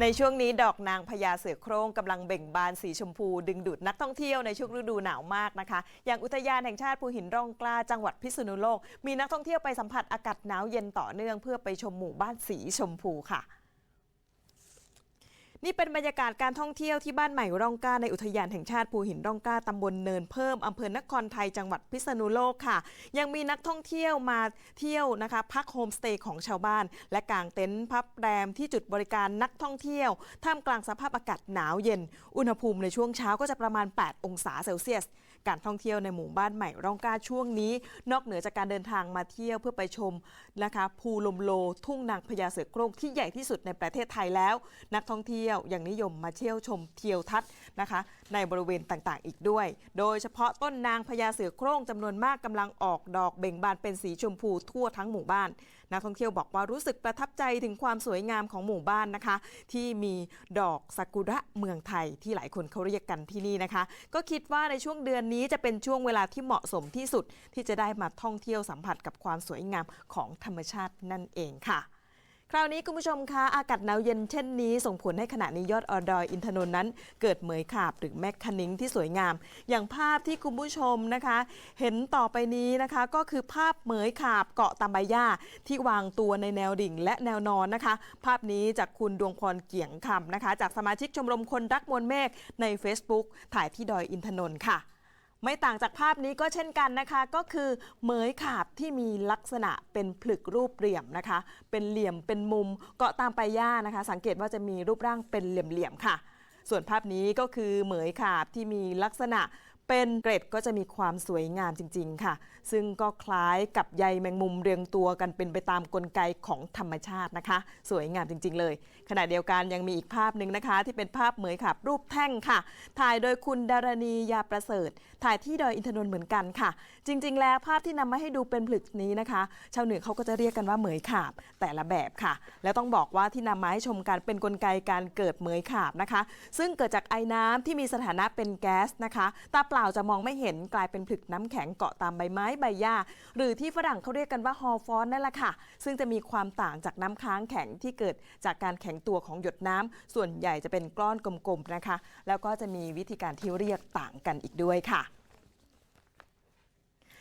ในช่วงนี้ดอกนางพญาเสือโคร่งกำลังเบ่งบานสีชมพู ดึงดูดนักท่องเที่ยวในช่วงฤดูหนาวมากนะคะ อย่างอุทยานแห่งชาติภูหินร่องกล้าจังหวัดพิษณุโลก มีนักท่องเที่ยวไปสัมผัสอากาศหนาวเย็นต่อเนื่องเพื่อไปชมหมู่บ้านสีชมพูค่ะ นี่เป็นบรรยากาศการท่องเที่ยวที่บ้านใหม่ร่องกล้าในอุทยานแห่งชาติภูหินร่องกล้าตำบลเนินเพิ่มอำเภอนครไทยจังหวัดพิษณุโลกค่ะ ยังมีนักท่องเที่ยวมาเที่ยวนะคะพักโฮมสเตย์ของชาวบ้าน และกางเต็นท์พับแรมที่จุดบริการนักท่องเที่ยว ท่ามกลางสภาพอากาศหนาวเย็น อุณหภูมิในช่วงเช้าก็จะประมาณ 8 องศาเซลเซียส การท่องเที่ยวในหมู่บ้านใหม่ร่องกล้าช่วงนี้ นอกเหนือจากการเดินทางมาเที่ยวเพื่อไปชมนะคะภูลมโล ทุ่งนางพญาเสือโคร่งที่ใหญ่ที่สุดในประเทศไทยแล้ว นักท่องเที่ยวยังนิยมมาเที่ยวชมเที่ยวทัศน์นะคะ ในบริเวณต่างๆ อีกด้วย โดยเฉพาะต้นนางพญาเสือโคร่งจำนวนมากกำลังออกดอกเบ่งบานเป็นสีชมพูทั่วทั้งหมู่บ้านนักท่องเที่ยวบอกว่ารู้สึกประทับใจถึงความสวยงามของหมู่บ้านนะคะ ที่มีดอกซากุระเมืองไทยที่หลายคนเขาเรียกกันที่นี่นะคะ ก็คิดว่าในช่วงเดือนนี้จะเป็นช่วงเวลาที่เหมาะสมที่สุดที่จะได้มาท่องเที่ยวสัมผัสกับความสวยงามของธรรมชาตินั่นเองค่ะ คราวนี้คุณผู้ชมคะอากาศหนาวเย็นเช่นนี้ ส่งผลให้ขณะนี้ยอดออดอยอินทนนท์นั้น เกิดเหมยขาบหรือแมคคานิงที่สวยงาม อย่างภาพที่คุณผู้ชมนะคะ เห็นต่อไปนี้นะคะ ก็คือภาพเหมยขาบเกาะตามใบหญ้าที่วางตัวในแนวดิ่งและแนวนอนนะคะ ภาพนี้จากคุณดวงพรเกี่ยงคำนะคะ จากสมาชิกชมรมคนรักมวลเมฆใน Facebook ถ่ายที่ดอยอินทนนท์ค่ะ ไม่ต่างจากภาพนี้ก็เช่นกันนะคะ ก็คือเหมยขาบที่มีลักษณะเป็นผลึกรูปเหลี่ยมนะคะ เป็นเหลี่ยมเป็นมุมเกาะตามไปย่านะคะ สังเกตว่าจะมีรูปร่างเป็นเหลี่ยมๆค่ะ ส่วนภาพนี้ก็คือเหมยขาบที่มีลักษณะ เป็นเกร็ดก็จะมีความสวยงามจริง ๆ ค่ะ ซึ่งก็คล้ายกับใยแมงมุมเรียงตัวกันเป็นไปตามกลไกของธรรมชาตินะคะ สวยงามจริง ๆ เลย ขณะเดียวกันยังมีอีกภาพหนึ่งนะคะ ที่เป็นภาพเหมยขาบรูปแท่งค่ะ ถ่ายโดยคุณดารณียาประเสริฐ ถ่ายที่ดอยอินทนนท์เหมือนกันค่ะ จริง ๆ แล้วภาพที่นำมาให้ดูเป็นผลึกนี้นะคะ ชาวเหนือเขาก็จะเรียกกันว่าเหมยขาบแต่ละแบบค่ะ แล้วต้องบอกว่าที่นำมาให้ชมกันเป็นกลไกการเกิดเหมยขาบนะคะ ซึ่งเกิดจากไอ้น้ำที่มีสถานะเป็นแก๊สนะคะตาเปล่าจะมองไม่เห็นกลายเป็นผลึกน้ำแข็งเกาะตามใบไม้ใบหญ้าหรือที่ฝรั่งเขาเรียกกันว่าฮอลฟอนนั่นแหละค่ะ ซึ่งจะมีความต่างจากน้ำค้างแข็งที่เกิดจากการแข็งตัวของหยดน้ำส่วนใหญ่จะเป็นก้อนกลมๆนะคะ แล้วก็จะมีวิธีการที่เรียกต่างกันอีกด้วยค่ะ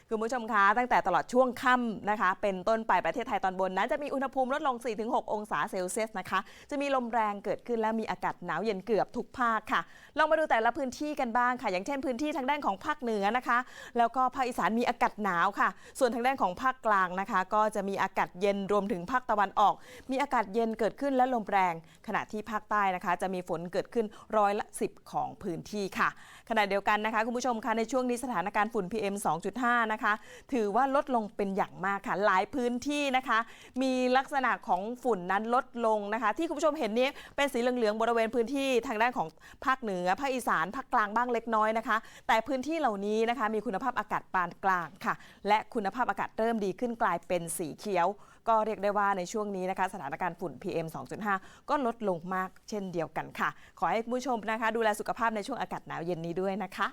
คุณผู้ชมคะตั้งแต่ตลอดช่วงค่ำนะคะ เป็นต้นไปประเทศไทยตอนบนนั้นจะมีอุณหภูมิลดลง 4-6 องศาเซลเซียสนะคะ จะมีลมแรงเกิดขึ้นและมีอากาศหนาวเย็นเกือบทุกภาคค่ะ ลองมาดูแต่ละพื้นที่กันบ้างค่ะ อย่างเช่นพื้นที่ทางด้านของภาคเหนือนะคะ แล้วก็ภาคอีสานมีอากาศหนาวค่ะ ส่วนทางด้านของภาคกลางนะคะ ก็จะมีอากาศเย็นรวมถึงภาคตะวันออก มีอากาศเย็นเกิดขึ้นและลมแรง ขณะที่ภาคใต้นะคะ จะมีฝนเกิดขึ้นร้อยละ 10 ของพื้นที่ค่ะ ขณะเดียวกันนะคะคุณผู้ชมคะในช่วงนี้สถานการณ์ฝุ่น PM 2.5นะคะ ถือว่าลดลงเป็นอย่างมากค่ะ หลายพื้นที่นะคะ มีลักษณะของฝุ่นนั้นลดลงนะคะ ที่คุณผู้ชมเห็นนี้เป็นสีเหลืองๆบริเวณพื้นที่ทางด้านของภาคเหนือภาคอีสานภาคกลางบ้างเล็กน้อยนะคะ แต่พื้นที่เหล่านี้นะคะมีคุณภาพอากาศปานกลางค่ะ และคุณภาพอากาศเริ่มดีขึ้นกลายเป็นสีเขียว ก็เรียกได้ว่าในช่วงนี้นะคะสถานการณ์ฝุ่น PM 2.5 ก็ลดลงมากเช่นเดียวกันค่ะ ขอให้คุณผู้ชมนะคะ ดูแลสุขภาพในช่วงอากาศหนาวเย็นนี้ด้วยนะคะ